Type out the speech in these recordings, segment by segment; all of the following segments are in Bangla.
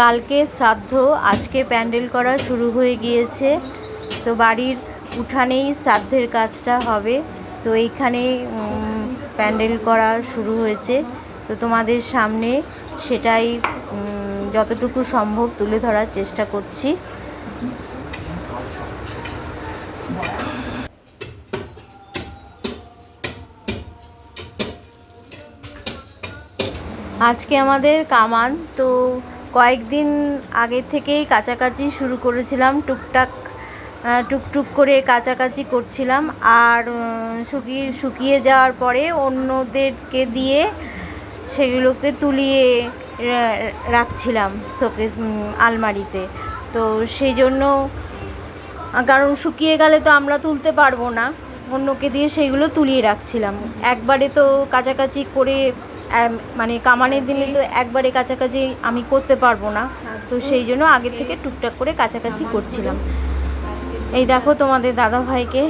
কালকে শ্রাদ্ধ, আজকে প্যান্ডেল করা শুরু হয়ে গিয়েছে। তো বাড়ির উঠানেই শ্রাদ্ধের কাজটা হবে। তো এইখানে প্যান্ডেল করা শুরু হয়েছে। তো তোমাদের সামনে সেটাই যতটুকু সম্ভব তুলে ধরার চেষ্টা করছি। আজকে আমাদের কামান। তো কয়েকদিন আগে থেকেই কাছাকাছি শুরু করেছিলাম, টুকটাক টুকটুক করে কাছাকাছি করছিলাম। আর শুকিয়ে শুকিয়ে যাওয়ার পরে অন্যদেরকে দিয়ে সেগুলোকে তুলিয়ে রাখছিলাম শোকেস আলমারিতে। তো সেই জন্য, কারণ শুকিয়ে গেলে তো আমরা তুলতে পারব না, অন্যকে দিয়ে সেইগুলো তুলিয়ে রাখছিলাম। একবারে তো কাছাকাছি করে মানে কামানের দিলে তো একবারে কাছাকাছি আমি করতে পারব না। তো সেই জন্য আগে থেকে টুকটাক করে কাছাকাছি করছিলাম। এই দেখো তোমাদের দাদা ভাইকে।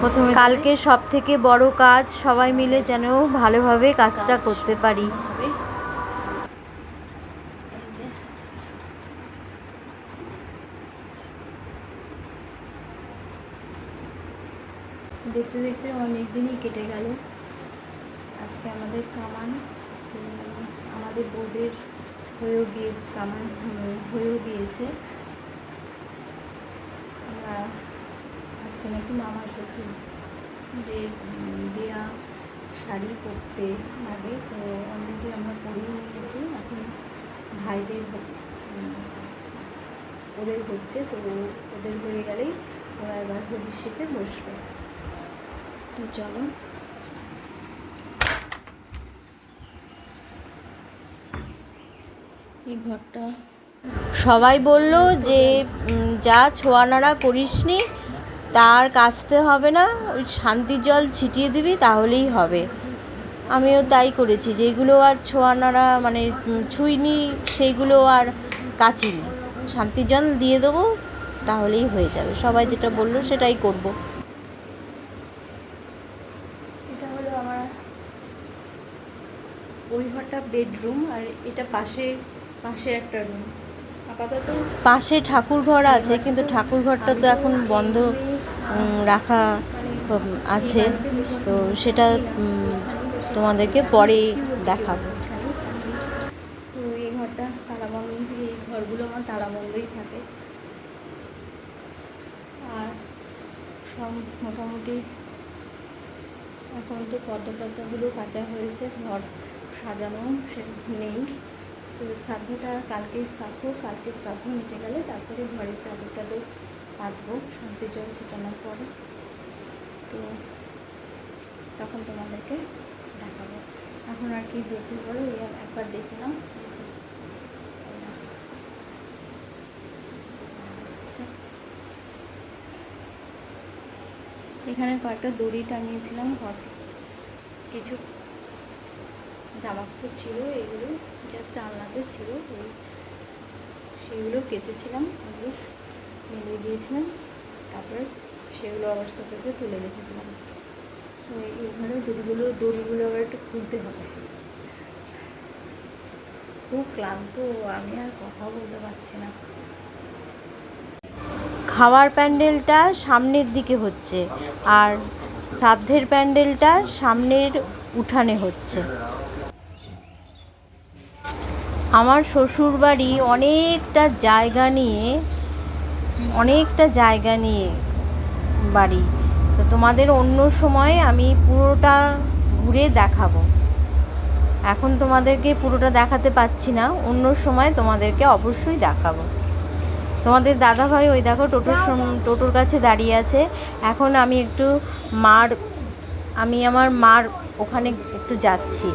প্রথমে কালকে সব থেকে বড় কাজ সবাই মিলে যেন ভালোভাবে কাজটা করতে পারি। দেখতে দেখতে অনেক দিনই কেটে গেল। আজকে আমাদের কামান, আমাদের বোধের হয়েও গিয়ে কামান, হয়েও গিয়েছে। আমরা আজকে নাকি মামা শ্বশুর দেয়া শাড়ি পরতে লাগে। তো অলরেডি আমরা পরিয়ে নিয়েছি এখন ভাইদের ওদের হচ্ছে, তো ওদের হয়ে গেলেই ওরা এবার ভবিষ্যতে বসবে। তো চলো। এই ঘরটা। সবাই বলল যে যা ছোঁয়া নাড়া করিসনি তার কাচতে হবে না ওই শান্তির জল ছিটিয়ে দিবি তাহলেই হবে। আমিও তাই করেছি যেগুলো আর ছোঁয়ানাড়া মানে ছুঁইনি সেইগুলো আর কাচিনি। শান্তির জল দিয়ে দেবো তাহলেই হয়ে যাবে। সবাই যেটা বলল সেটাই করব। এটা হলো আমার ওই ঘরটা বেডরুম আর এটা পাশে পাশে একটা রুম আপাতত পাশে ঠাকুর ঘর আছে কিন্তু ঠাকুর ঘরটা তো এখন বন্ধ রাখা আছে। তো সেটা তোমাদেরকে পরে দেখাবো। তো এই ঘরটা তালাবন্ধ এই ঘরগুলো আমার তালাবন্ধই থাকে। আর সব মোটামুটি এখন তো পদ্ম কাঁচা হয়েছে ঘর সাজানো সে নেই। তো শ্রাদ্ধটা কালকে শ্রাদ্ধ কালকে শ্রাদ্ধ মিটে গেলে তারপরে ঘরের চাদর টাদর পাতবো, শান্তি জল ছিটানোর পরে। তো তখন তোমাদেরকে দেখাবো। এখন আর কি দেখবি বলো? একবার দেখে নাও। আচ্ছা। এখানে কয়েকটা দড়ি টাঙিয়েছিলাম ঘর কিছু জামা কাপড় ছিল, এগুলো জাস্ট আলনাতে ছিল। ওই সেগুলো কেচেছিলাম, ওগুলো মেলে দিয়েছিলাম। তারপর সেগুলো আবার শোকেসে তুলে রেখেছিলাম। ঘরে দড়িগুলো দড়িগুলো আবার একটু খুলতে হবে। খুব ক্লান্ত, আমি আর কথা বলতে পারছি না। খাওয়ার প্যান্ডেলটা সামনের দিকে হচ্ছে, আর শ্রাদ্ধের প্যান্ডেলটা সামনের উঠানে হচ্ছে। আমার শ্বশুর বাড়ি অনেকটা জায়গা নিয়ে অনেকটা জায়গা নিয়ে বাড়ি। তো তোমাদের অন্য সময় আমি পুরোটা ঘুরে দেখাবো। এখন তোমাদেরকে পুরোটা দেখাতে পাচ্ছি না অন্য সময় তোমাদেরকে অবশ্যই দেখাবো। তোমাদের দাদা ভাই ওই দেখো টোটোর সম- টোটোর কাছে দাঁড়িয়ে আছে। এখন আমি একটু মার আমি আমার মার ওখানে একটু যাচ্ছি।